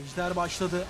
Ejder başladı.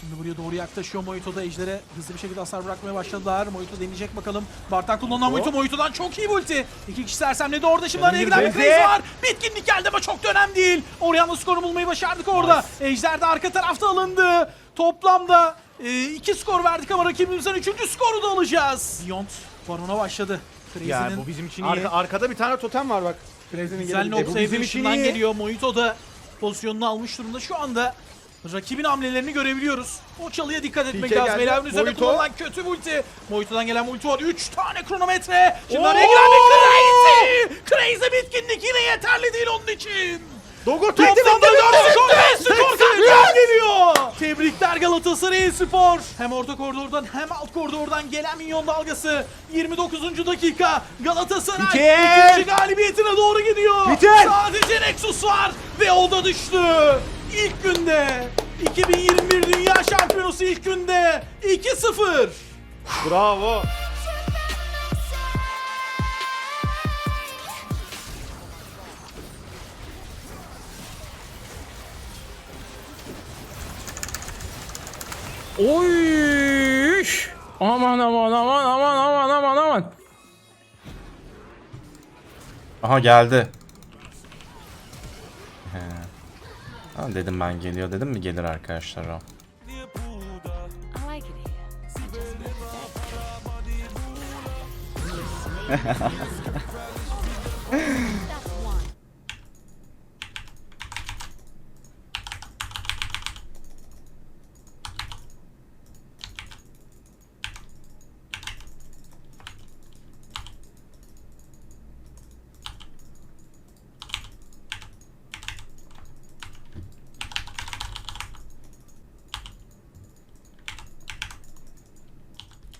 Şimdi buraya doğru yaklaşıyor Moito da Ejder'e hızlı bir şekilde hasar bırakmaya başladılar. Moito deneyecek bakalım. Bartak kullanılan Moito. Moito'dan çok iyi ulti. İki kişi sersemledi orada. Şimdi araya giren bir. Craze var. Bitkinlik geldi ama çok da önemli değil. Orianna skoru bulmayı başardık orada. Ejder de arka tarafta alındı. Toplamda e, iki skor verdik ama rakibimizden üçüncü skoru da alacağız. Beyond Baron'a başladı. Ya Crazy'nin bu bizim için iyi. Arka, arkada bir tane totem var bak. Crazy'nin Güzel bizim için sayısından iyi. geliyor. Mojito da pozisyonunu almış durumda. Şu anda rakibin hamlelerini görebiliyoruz. O çalıya dikkat etmek PK lazım. Elhamdülillah üzerine kullanılan kötü ulti. Mojito'dan gelen ulti var. 3 tane kronometre. Şimdi Oo! araya giren bir Crazy. Crazy bitkinlik yine yeterli değil onun için. Tekli Toplamda bitti, 4 bitti, skor ve bitti. skor kaybı geliyor. Tebrikler Galatasaray Spor. Hem orta koridordan hem alt koridordan gelen minyon dalgası. 29. dakika Galatasaray Bitir. ikinci galibiyetine doğru gidiyor. Bitir. Sadece Nexus var ve o da düştü. İlk günde 2021 Dünya Şampiyonası ilk günde 2-0. Bravo. Oy! Aman aman aman aman aman aman aman. Aha geldi. Ha, dedim ben geliyor dedim mi gelir arkadaşlar o. I like it here. I just want that. That's one.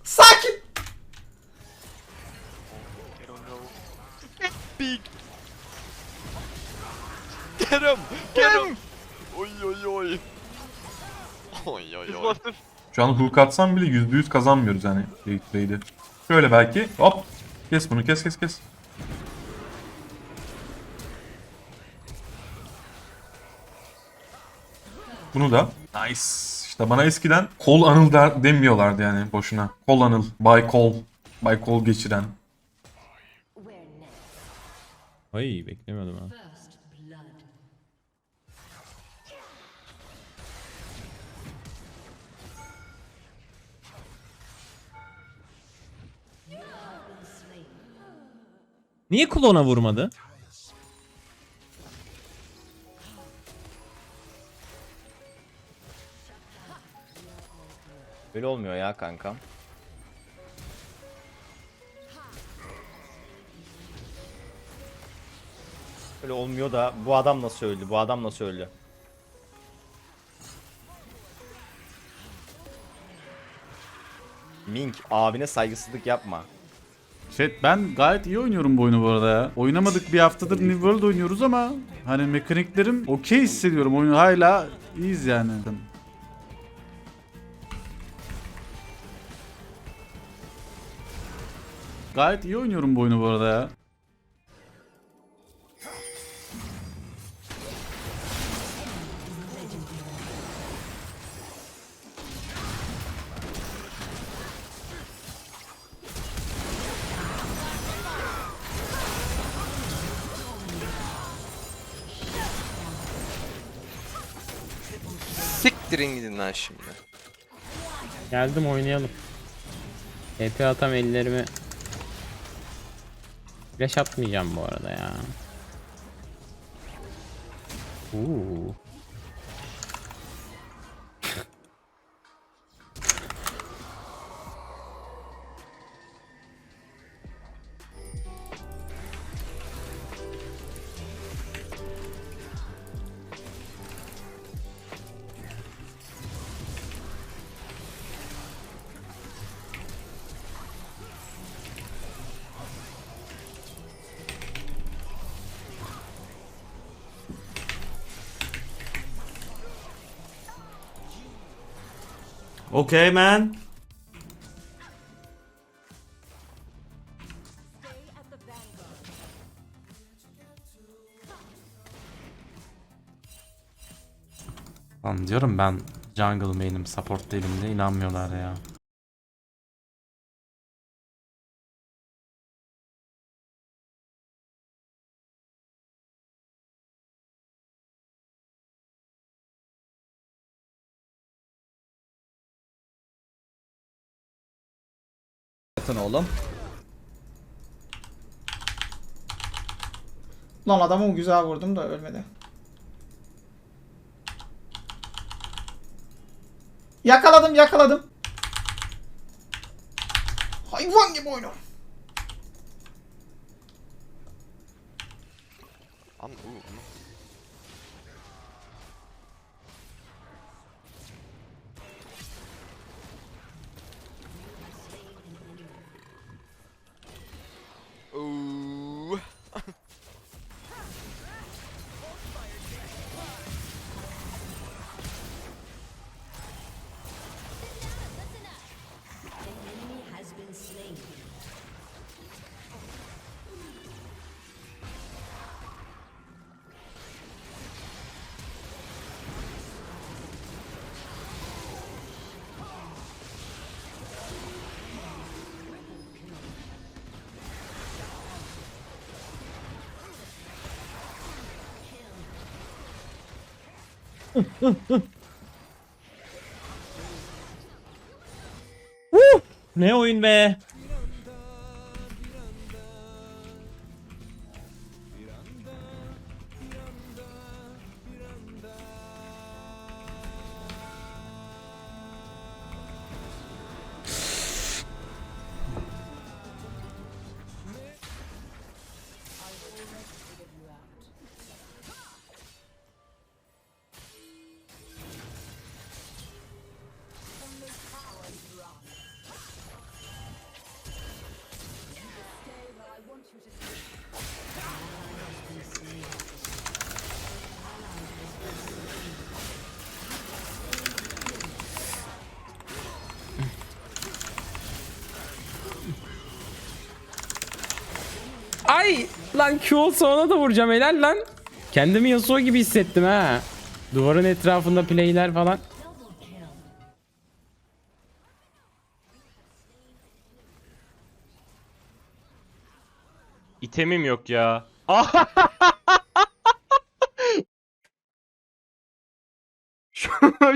Sakin. Big. Get him! Get him! Oy oy oy. Oy oy oy. Şu an hook atsam bile %100 kazanmıyoruz yani trade'i. Şöyle belki hop kes bunu kes kes kes. Bunu da nice. İşte bana eskiden kol anıl der, demiyorlardı yani boşuna. Kol anıl, bay kol, bay kol geçiren. Ay beklemiyordum ha. Niye klona vurmadı? Öyle olmuyor ya kankam. Öyle olmuyor da bu adam nasıl öldü? Bu adam nasıl öldü? Mink abine saygısızlık yapma. Chat ben gayet iyi oynuyorum bu oyunu bu arada ya. Oynamadık bir haftadır New World oynuyoruz ama hani mekaniklerim okey hissediyorum. Oyunu hala iyiyiz yani. Gayet iyi oynuyorum bu oyunu bu arada ya. Siktirin gidin lan şimdi. Geldim oynayalım. TP atam ellerimi. Flash atmayacağım bu arada ya. Uuu. Okay man. Lan diyorum ben jungle main'im support değilim diye inanmıyorlar ya. Oğlum. Lan adamı güzel vurdum da ölmedi. Yakaladım yakaladım. Hayvan gibi oynuyor. An uh, Ne oyun be? Ay lan Q olsa ona da vuracağım helal lan. Kendimi Yasuo gibi hissettim ha. Duvarın etrafında playler falan. İtemim yok ya.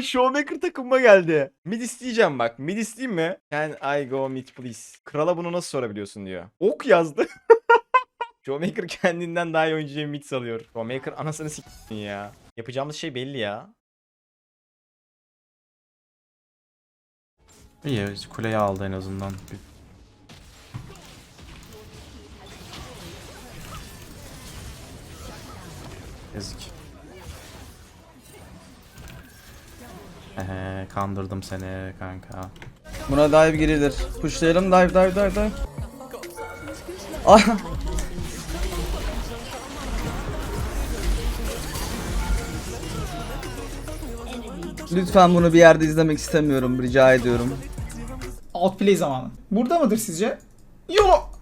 Showmaker takımıma geldi. Mid isteyeceğim bak. Mid isteyeyim mi? Can I go mid please? Krala bunu nasıl sorabiliyorsun diyor. Ok yazdı. Showmaker kendinden daha iyi oyuncuya mid salıyor. Showmaker anasını s**tin ya. Yapacağımız şey belli ya. İyi kuleyi aldı en azından. Bir- Ezik. Ehe kandırdım seni kanka. Buna dive girilir. Pushlayalım dive dive dive dive. Ah. Lütfen bunu bir yerde izlemek istemiyorum. Rica ediyorum. Outplay zamanı. Burada mıdır sizce? Yolo.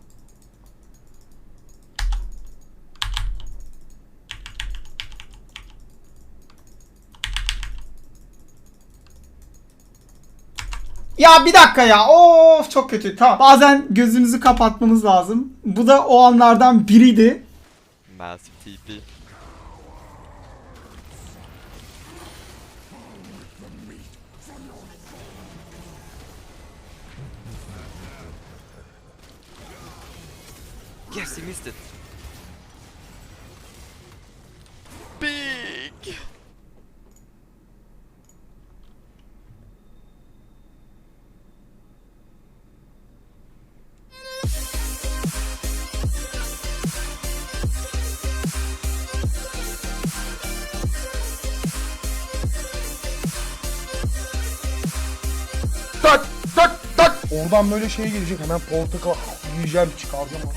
Ya bir dakika ya. Of çok kötü. Tamam. Bazen gözünüzü kapatmanız lazım. Bu da o anlardan biriydi. Massive TP. Yes, he missed it. Big. Tak tak tak. Oradan böyle şey gelecek hemen portakal yiyeceğim çıkaracağım.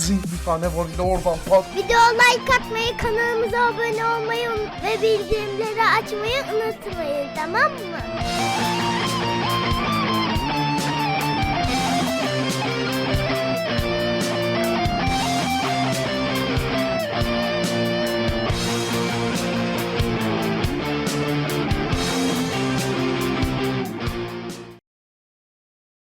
Zing bir tane var de oradan pat. Video like atmayı, kanalımıza abone olmayı ve bildirimleri açmayı unutmayın tamam mı?